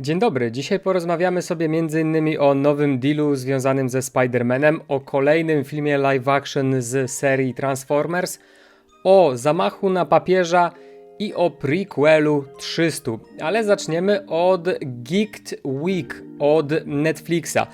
Dzień dobry. Dzisiaj porozmawiamy sobie m.in. o nowym dealu związanym ze Spider-Manem, o kolejnym filmie live action z serii Transformers, o zamachu na papieża i o prequelu 300. Ale zaczniemy od Geeked Week od Netflixa.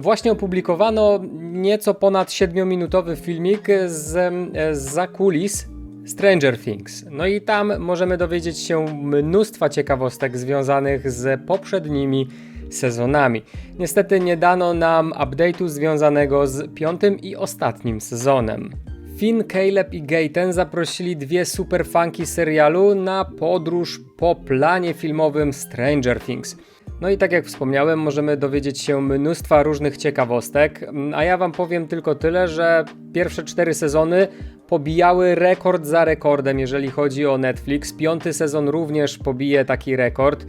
Właśnie opublikowano nieco ponad 7-minutowy filmik z, z zakulis Stranger Things. No i tam możemy dowiedzieć się mnóstwa ciekawostek związanych z poprzednimi sezonami. Niestety nie dano nam update'u związanego z piątym i ostatnim sezonem. Finn, Caleb i Gaten zaprosili dwie superfanki serialu na podróż po planie filmowym Stranger Things. No i tak jak wspomniałem, możemy dowiedzieć się mnóstwa różnych ciekawostek, a ja wam powiem tylko tyle, że pierwsze cztery sezony pobijały rekord za rekordem, jeżeli chodzi o Netflix. Piąty sezon również pobije taki rekord.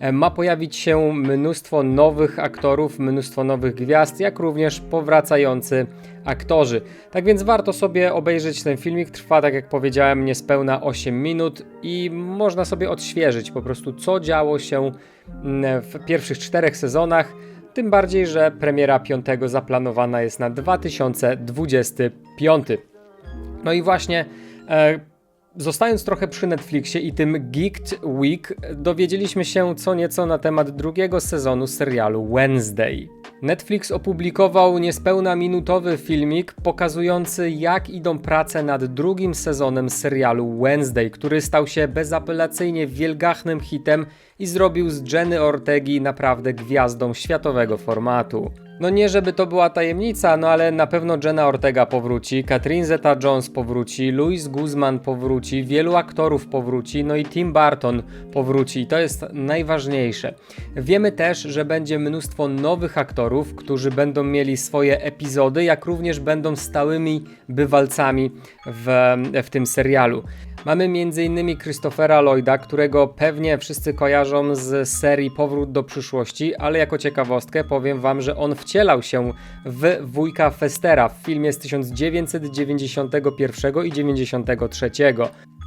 E, Ma pojawić się mnóstwo nowych aktorów, mnóstwo nowych gwiazd, jak również powracający aktorzy. Tak więc warto sobie obejrzeć ten filmik. Trwa, tak jak powiedziałem, niespełna 8 minut i można sobie odświeżyć po prostu, co działo się w pierwszych czterech sezonach. Tym bardziej, że premiera piątego zaplanowana jest na 2025. No i właśnie. E, Zostając trochę przy Netflixie i tym Geeked Week, dowiedzieliśmy się co nieco na temat drugiego sezonu serialu Wednesday. Netflix opublikował niespełna minutowy filmik pokazujący jak idą prace nad drugim sezonem serialu Wednesday, który stał się bezapelacyjnie wielgachnym hitem i zrobił z Jenny Ortegi naprawdę gwiazdą światowego formatu. No nie żeby to była tajemnica, no ale na pewno Jenna Ortega powróci, Catherine Zeta-Jones powróci, Louis Guzman powróci, wielu aktorów powróci, no i Tim Burton powróci i to jest najważniejsze. Wiemy też, że będzie mnóstwo nowych aktorów, którzy będą mieli swoje epizody, jak również będą stałymi bywalcami w, w tym serialu. Mamy m.in. Christophera Lloyda, którego pewnie wszyscy kojarzą z serii Powrót do przyszłości, ale jako ciekawostkę powiem wam, że on wcielał się w wujka Festera w filmie z 1991 i 93.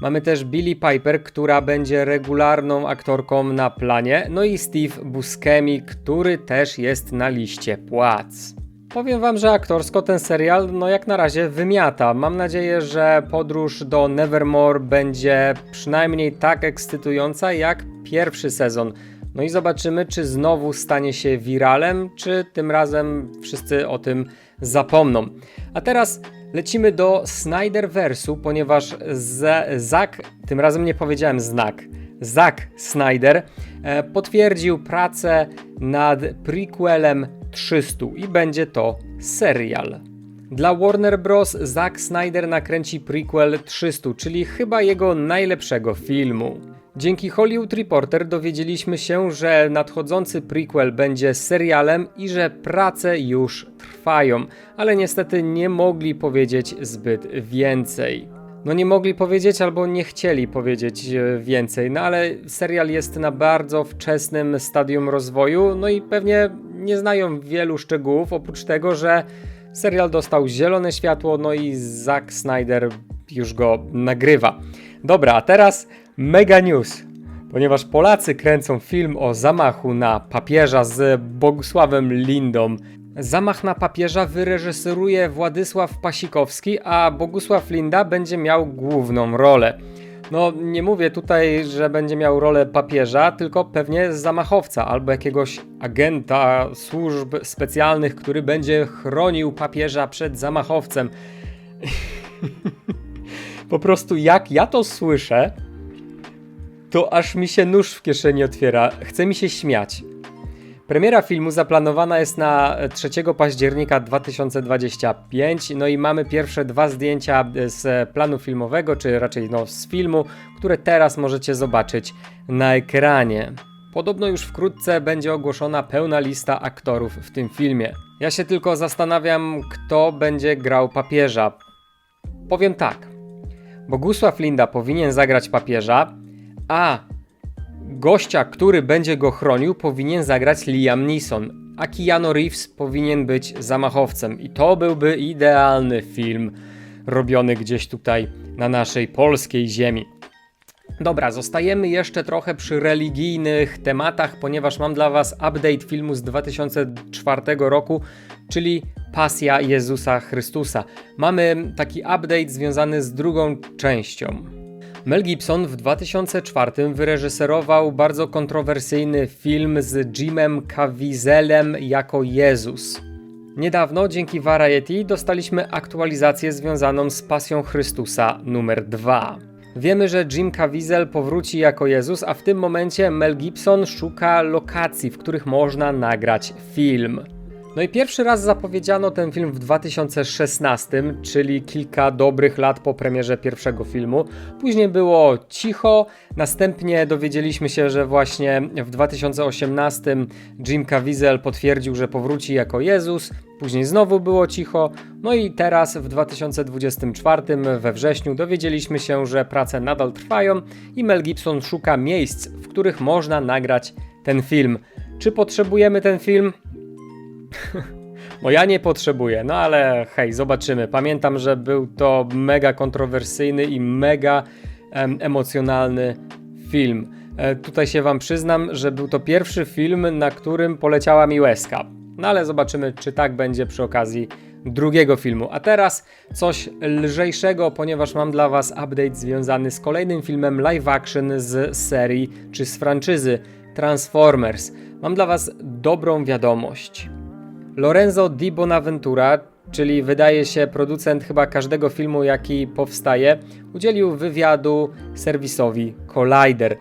Mamy też Billie Piper, która będzie regularną aktorką na planie, no i Steve Buscemi, który też jest na liście płac. Powiem wam, że aktorsko ten serial no jak na razie wymiata. Mam nadzieję, że podróż do Nevermore będzie przynajmniej tak ekscytująca jak pierwszy sezon. No i zobaczymy, czy znowu stanie się wiralem, czy tym razem wszyscy o tym zapomną. A teraz lecimy do Snyderversu, ponieważ Z- Zack, tym razem nie powiedziałem znak, Zack Snyder e, potwierdził pracę nad prequelem 300 i będzie to serial. Dla Warner Bros. Zack Snyder nakręci prequel 300, czyli chyba jego najlepszego filmu. Dzięki Hollywood Reporter dowiedzieliśmy się, że nadchodzący prequel będzie serialem i że prace już trwają, ale niestety nie mogli powiedzieć zbyt więcej. No nie mogli powiedzieć albo nie chcieli powiedzieć e, więcej, no ale serial jest na bardzo wczesnym stadium rozwoju, no i pewnie nie znają wielu szczegółów, oprócz tego, że serial dostał zielone światło, no i Zack Snyder już go nagrywa. Dobra, a teraz mega news. Ponieważ Polacy kręcą film o zamachu na papieża z Bogusławem Lindą. Zamach na papieża wyreżyseruje Władysław Pasikowski, a Bogusław Linda będzie miał główną rolę. No, nie mówię tutaj, że będzie miał rolę papieża, tylko pewnie zamachowca albo jakiegoś agenta służb specjalnych, który będzie chronił papieża przed zamachowcem. po prostu jak ja to słyszę, to aż mi się nóż w kieszeni otwiera. Chce mi się śmiać. Premiera filmu zaplanowana jest na 3 października 2025, no i mamy pierwsze dwa zdjęcia z planu filmowego, czy raczej no, z filmu, które teraz możecie zobaczyć na ekranie. Podobno już wkrótce będzie ogłoszona pełna lista aktorów w tym filmie. Ja się tylko zastanawiam, kto będzie grał papieża. Powiem tak. Bogusław Linda powinien zagrać papieża, a gościa, który będzie go chronił, powinien zagrać Liam Neeson, a Keanu Reeves powinien być zamachowcem. I to byłby idealny film robiony gdzieś tutaj na naszej polskiej ziemi. Dobra, zostajemy jeszcze trochę przy religijnych tematach, ponieważ mam dla Was update filmu z 2004 roku, czyli Pasja Jezusa Chrystusa. Mamy taki update związany z drugą częścią. Mel Gibson w 2004 wyreżyserował bardzo kontrowersyjny film z Jimem Caviezelem jako Jezus. Niedawno dzięki Variety dostaliśmy aktualizację związaną z Pasją Chrystusa numer 2. Wiemy, że Jim Caviezel powróci jako Jezus, a w tym momencie Mel Gibson szuka lokacji, w których można nagrać film. No i pierwszy raz zapowiedziano ten film w 2016, czyli kilka dobrych lat po premierze pierwszego filmu. Później było cicho, następnie dowiedzieliśmy się, że właśnie w 2018 Jim Caviezel potwierdził, że powróci jako Jezus. Później znowu było cicho, no i teraz w 2024 we wrześniu dowiedzieliśmy się, że prace nadal trwają i Mel Gibson szuka miejsc, w których można nagrać ten film. Czy potrzebujemy ten film? No ja nie potrzebuję, no ale hej, zobaczymy. Pamiętam, że był to mega kontrowersyjny i mega em, emocjonalny film. E, tutaj się wam przyznam, że był to pierwszy film, na którym poleciała mi łezka. No ale zobaczymy, czy tak będzie przy okazji drugiego filmu. A teraz coś lżejszego, ponieważ mam dla was update związany z kolejnym filmem live action z serii czy z franczyzy Transformers. Mam dla was dobrą wiadomość. Lorenzo Di Bonaventura, czyli wydaje się producent chyba każdego filmu, jaki powstaje, udzielił wywiadu serwisowi Collider.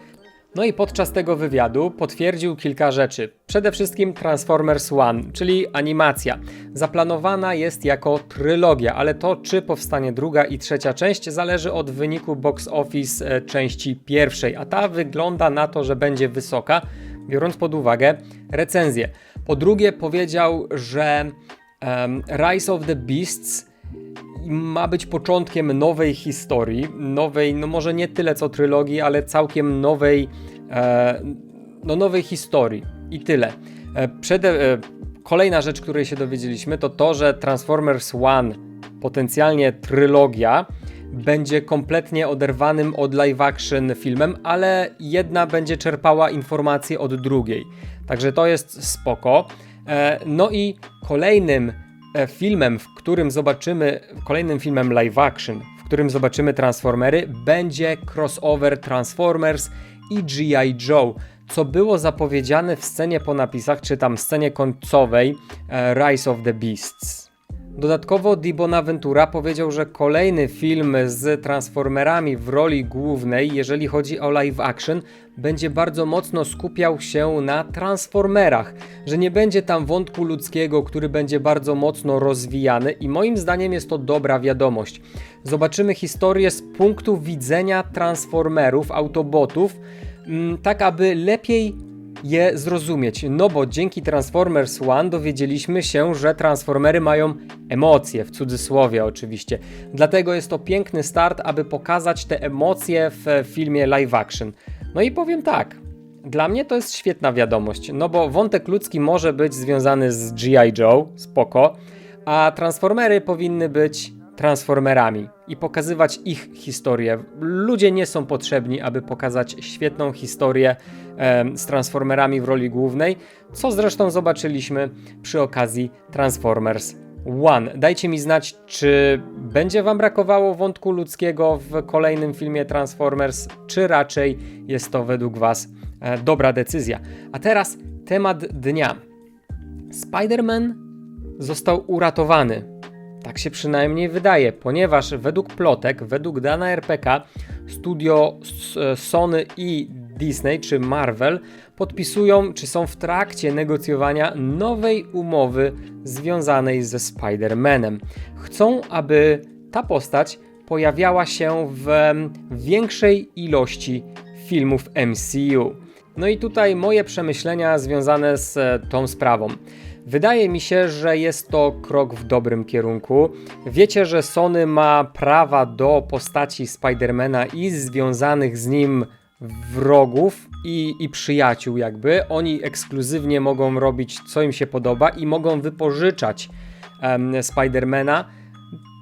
No i podczas tego wywiadu potwierdził kilka rzeczy. Przede wszystkim Transformers One, czyli animacja. Zaplanowana jest jako trylogia, ale to czy powstanie druga i trzecia część zależy od wyniku box office e, części pierwszej, a ta wygląda na to, że będzie wysoka, biorąc pod uwagę recenzję. Po drugie powiedział, że um, Rise of the Beasts ma być początkiem nowej historii, nowej, no może nie tyle co trylogii, ale całkiem nowej, e, no nowej historii i tyle. E, przede, e, kolejna rzecz, której się dowiedzieliśmy, to to, że Transformers One, potencjalnie trylogia, będzie kompletnie oderwanym od live action filmem, ale jedna będzie czerpała informacje od drugiej. Także to jest spoko. E, no i kolejnym e, filmem, w którym zobaczymy, kolejnym filmem live action, w którym zobaczymy Transformery, będzie crossover Transformers i G.I. Joe, co było zapowiedziane w scenie po napisach, czy tam scenie końcowej e, Rise of the Beasts. Dodatkowo Di Bonaventura powiedział, że kolejny film z Transformerami w roli głównej, jeżeli chodzi o live action, będzie bardzo mocno skupiał się na Transformerach, że nie będzie tam wątku ludzkiego, który będzie bardzo mocno rozwijany i moim zdaniem jest to dobra wiadomość. Zobaczymy historię z punktu widzenia Transformerów, Autobotów, mm, tak aby lepiej je zrozumieć. No bo dzięki Transformers One dowiedzieliśmy się, że Transformery mają emocje, w cudzysłowie oczywiście. Dlatego jest to piękny start, aby pokazać te emocje w filmie live action. No i powiem tak. Dla mnie to jest świetna wiadomość, no bo wątek ludzki może być związany z G.I. Joe, spoko, a Transformery powinny być Transformerami i pokazywać ich historię. Ludzie nie są potrzebni, aby pokazać świetną historię e, z Transformerami w roli głównej, co zresztą zobaczyliśmy przy okazji Transformers One. Dajcie mi znać, czy będzie Wam brakowało wątku ludzkiego w kolejnym filmie Transformers, czy raczej jest to według Was e, dobra decyzja. A teraz temat dnia. Spider-Man został uratowany tak się przynajmniej wydaje, ponieważ według plotek, według dana RPK, studio e, Sony i Disney czy Marvel podpisują, czy są w trakcie negocjowania nowej umowy związanej ze Spider-Manem. Chcą, aby ta postać pojawiała się w większej ilości filmów MCU. No i tutaj moje przemyślenia związane z tą sprawą. Wydaje mi się, że jest to krok w dobrym kierunku. Wiecie, że Sony ma prawa do postaci Spidermana i związanych z nim wrogów i, i przyjaciół, jakby. Oni ekskluzywnie mogą robić co im się podoba i mogą wypożyczać um, Spidermana.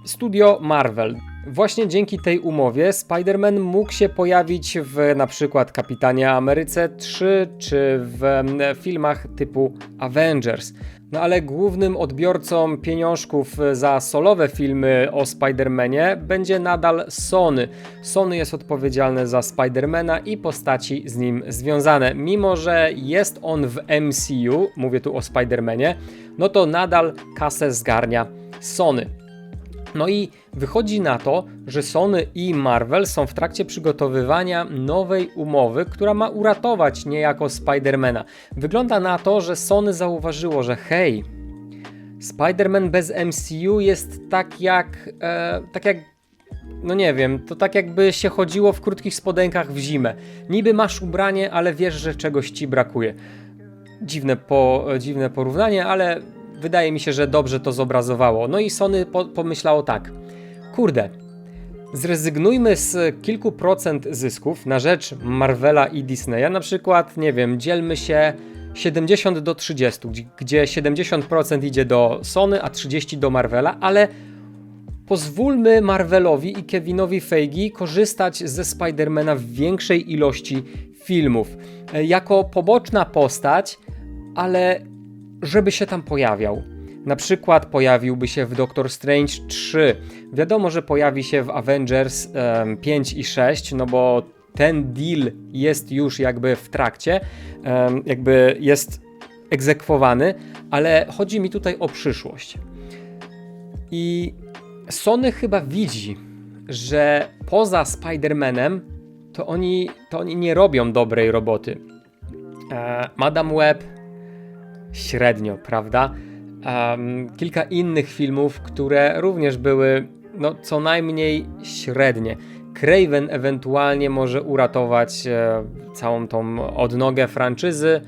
Studio Marvel. Właśnie dzięki tej umowie Spider-Man mógł się pojawić w na przykład Kapitanie Ameryce 3 czy w filmach typu Avengers. No ale głównym odbiorcą pieniążków za solowe filmy o Spider-Manie będzie nadal Sony. Sony jest odpowiedzialne za Spider-Mana i postaci z nim związane. Mimo, że jest on w MCU, mówię tu o Spider-Manie, no to nadal kasę zgarnia Sony. No i wychodzi na to, że Sony i Marvel są w trakcie przygotowywania nowej umowy, która ma uratować niejako Spidermana. Wygląda na to, że Sony zauważyło, że hej, Spider-Man bez MCU jest tak jak, e, tak jak, no nie wiem, to tak jakby się chodziło w krótkich spodenkach w zimę. Niby masz ubranie, ale wiesz, że czegoś ci brakuje. Dziwne, po, dziwne porównanie, ale wydaje mi się, że dobrze to zobrazowało. No i Sony po, pomyślało tak, kurde, zrezygnujmy z kilku procent zysków na rzecz Marvela i Disneya, na przykład, nie wiem, dzielmy się 70 do 30, gdzie- gdzie 70% idzie do Sony, a 30 do Marvela, ale pozwólmy Marvelowi i Kevinowi Feige korzystać ze Spidermana w większej ilości filmów. E, Jako poboczna postać, ale żeby się tam pojawiał. Na przykład pojawiłby się w Doctor Strange 3. Wiadomo, że pojawi się w Avengers em, 5 i 6, no bo ten deal jest już jakby w trakcie, em, jakby jest egzekwowany, ale chodzi mi tutaj o przyszłość. I Sony chyba widzi, że poza Spider-Manem to oni, to oni nie robią dobrej roboty. E, Madame Web średnio, prawda? Em, kilka innych filmów, które również były no, co najmniej średnie. Craven ewentualnie może uratować e, całą tą odnogę franczyzy.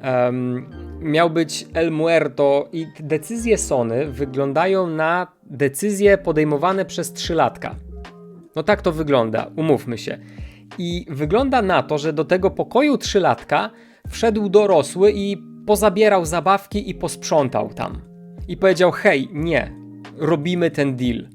Em, miał być El Muerto i decyzje Sony wyglądają na decyzje podejmowane przez trzylatka. No tak to wygląda, umówmy się. I wygląda na to, że do tego pokoju trzylatka wszedł dorosły i pozabierał zabawki i posprzątał tam. I powiedział: Hej, nie, robimy ten deal.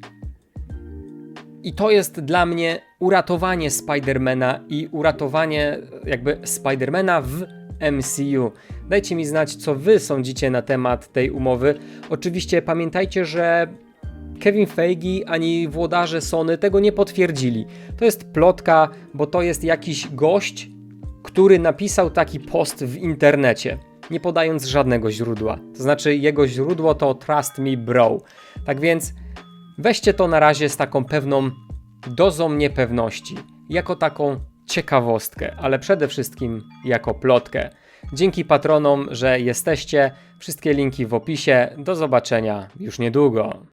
I to jest dla mnie uratowanie Spidermana i uratowanie jakby Spidermana w MCU. Dajcie mi znać, co wy sądzicie na temat tej umowy. Oczywiście pamiętajcie, że Kevin Feige ani włodarze Sony tego nie potwierdzili. To jest plotka, bo to jest jakiś gość, który napisał taki post w internecie, nie podając żadnego źródła. To znaczy, jego źródło to Trust Me Bro. Tak więc weźcie to na razie z taką pewną dozą niepewności, jako taką ciekawostkę, ale przede wszystkim jako plotkę. Dzięki patronom, że jesteście. Wszystkie linki w opisie. Do zobaczenia już niedługo.